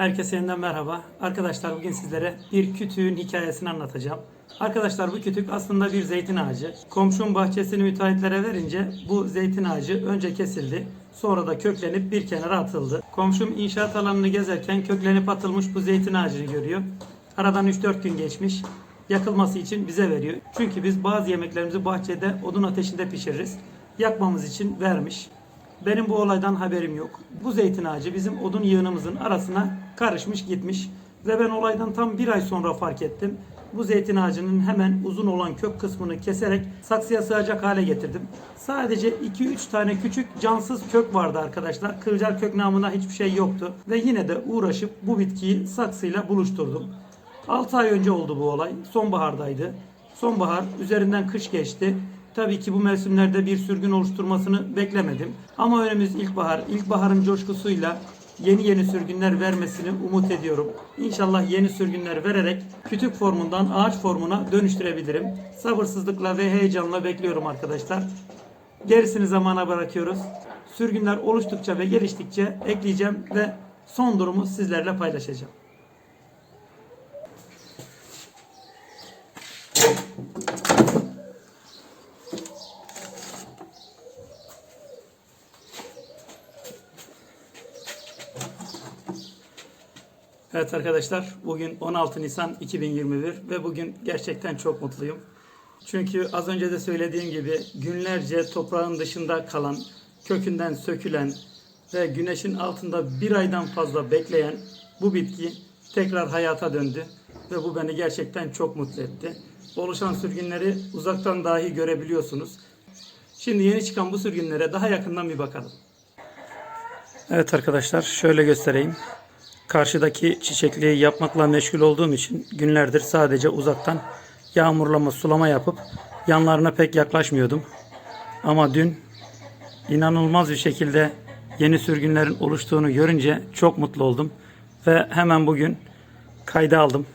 Herkese yeniden merhaba. Arkadaşlar bugün sizlere bir kütüğün hikayesini anlatacağım. Arkadaşlar bu kütük aslında bir zeytin ağacı. Komşum bahçesini müteahhitlere verince bu zeytin ağacı önce kesildi. Sonra da köklenip bir kenara atıldı. Komşum inşaat alanını gezerken köklenip atılmış bu zeytin ağacını görüyor. Aradan 3-4 gün geçmiş. Yakılması için bize veriyor. Çünkü biz bazı yemeklerimizi bahçede odun ateşinde pişiririz. Yakmamız için vermiş. Benim bu olaydan haberim yok. Bu zeytin ağacı bizim odun yığınımızın arasına karışmış gitmiş. Ve ben olaydan tam bir ay sonra fark ettim. Bu zeytin ağacının hemen uzun olan kök kısmını keserek saksıya sığacak hale getirdim. Sadece 2-3 tane küçük cansız kök vardı arkadaşlar. Kılcal kök namına hiçbir şey yoktu. Ve yine de uğraşıp bu bitkiyi saksıyla buluşturdum. 6 ay önce oldu bu olay. Sonbahardaydı. Sonbahar üzerinden kış geçti. Tabii ki bu mevsimlerde bir sürgün oluşturmasını beklemedim. Ama önümüz ilkbahar. İlkbaharın coşkusuyla yeni yeni sürgünler vermesini umut ediyorum. İnşallah yeni sürgünler vererek kütük formundan ağaç formuna dönüştürebilirim. Sabırsızlıkla ve heyecanla bekliyorum arkadaşlar. Gerisini zamana bırakıyoruz. Sürgünler oluştukça ve geliştikçe ekleyeceğim ve son durumu sizlerle paylaşacağım. Evet arkadaşlar bugün 16 Nisan 2021 ve bugün gerçekten çok mutluyum. Çünkü az önce de söylediğim gibi günlerce toprağın dışında kalan, kökünden sökülen ve güneşin altında bir aydan fazla bekleyen bu bitki tekrar hayata döndü ve bu beni gerçekten çok mutlu etti. Oluşan sürgünleri uzaktan dahi görebiliyorsunuz. Şimdi yeni çıkan bu sürgünlere daha yakından bir bakalım. Evet arkadaşlar şöyle göstereyim. Karşıdaki çiçekliği yapmakla meşgul olduğum için günlerdir sadece uzaktan yağmurlama, sulama yapıp yanlarına pek yaklaşmıyordum. Ama dün inanılmaz bir şekilde yeni sürgünlerin oluştuğunu görünce çok mutlu oldum. Ve hemen bugün kayda aldım.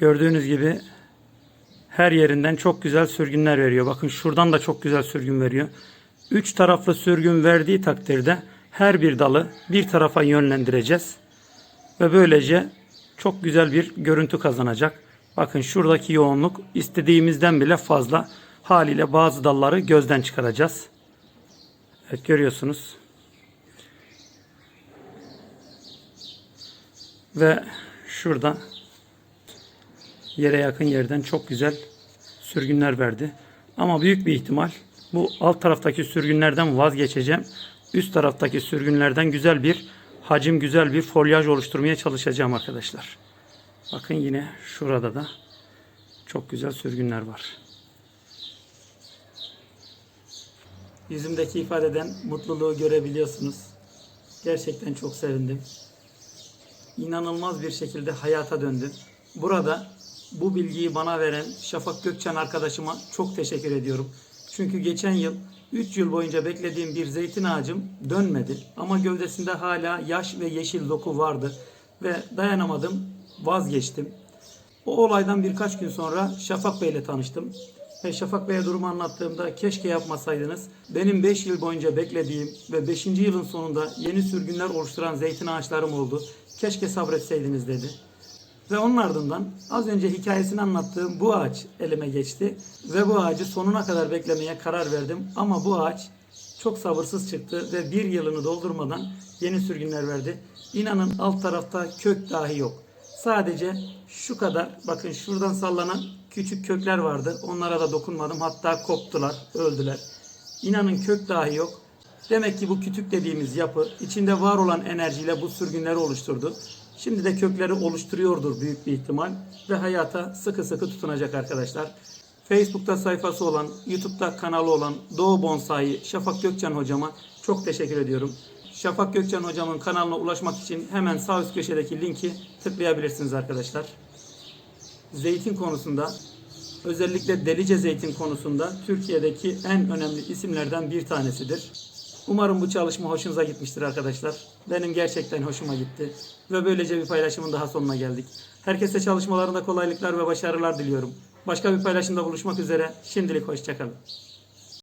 Gördüğünüz gibi her yerinden çok güzel sürgünler veriyor. Bakın şuradan da çok güzel sürgün veriyor. Üç taraflı sürgün verdiği takdirde her bir dalı bir tarafa yönlendireceğiz. Ve böylece çok güzel bir görüntü kazanacak. Bakın şuradaki yoğunluk istediğimizden bile fazla. Haliyle bazı dalları gözden çıkaracağız. Evet görüyorsunuz. Ve şurada yere yakın yerden çok güzel sürgünler verdi. Ama büyük bir ihtimal bu alt taraftaki sürgünlerden vazgeçeceğim. Üst taraftaki sürgünlerden güzel bir hacim, güzel bir folyaj oluşturmaya çalışacağım arkadaşlar. Bakın yine şurada da çok güzel sürgünler var. Yüzümdeki ifadeden mutluluğu görebiliyorsunuz. Gerçekten çok sevindim. İnanılmaz bir şekilde hayata döndüm. Burada bu bilgiyi bana veren Şafak Gökçen arkadaşıma çok teşekkür ediyorum. Çünkü geçen yıl 3 yıl boyunca beklediğim bir zeytin ağacım dönmedi. Ama gövdesinde hala yaş ve yeşil doku vardı. Ve dayanamadım, vazgeçtim. O olaydan birkaç gün sonra Şafak Bey ile tanıştım. Ve Şafak Bey'e durumu anlattığımda keşke yapmasaydınız. Benim 5 yıl boyunca beklediğim ve 5. yılın sonunda yeni sürgünler oluşturan zeytin ağaçlarım oldu. Keşke sabretseydiniz dedi. Ve onun ardından az önce hikayesini anlattığım bu ağaç elime geçti. Ve bu ağacı sonuna kadar beklemeye karar verdim. Ama bu ağaç çok sabırsız çıktı ve bir yılını doldurmadan yeni sürgünler verdi. İnanın alt tarafta kök dahi yok. Sadece şu kadar bakın şuradan sallanan küçük kökler vardı. Onlara da dokunmadım. Hatta koptular, öldüler. İnanın kök dahi yok. Demek ki bu kütük dediğimiz yapı içinde var olan enerjiyle bu sürgünleri oluşturdu. Şimdi de kökleri oluşturuyordur büyük bir ihtimal ve hayata sıkı sıkı tutunacak arkadaşlar. Facebook'ta sayfası olan, YouTube'da kanalı olan Doğu Bonsai Şafak Gökçen hocama çok teşekkür ediyorum. Şafak Gökçen hocamın kanalına ulaşmak için hemen sağ üst köşedeki linki tıklayabilirsiniz arkadaşlar. Zeytin konusunda özellikle delice zeytin konusunda Türkiye'deki en önemli isimlerden bir tanesidir. Umarım bu çalışma hoşunuza gitmiştir arkadaşlar. Benim gerçekten hoşuma gitti. Ve böylece bir paylaşımın daha sonuna geldik. Herkese çalışmalarında kolaylıklar ve başarılar diliyorum. Başka bir paylaşımda buluşmak üzere. Şimdilik hoşçakalın.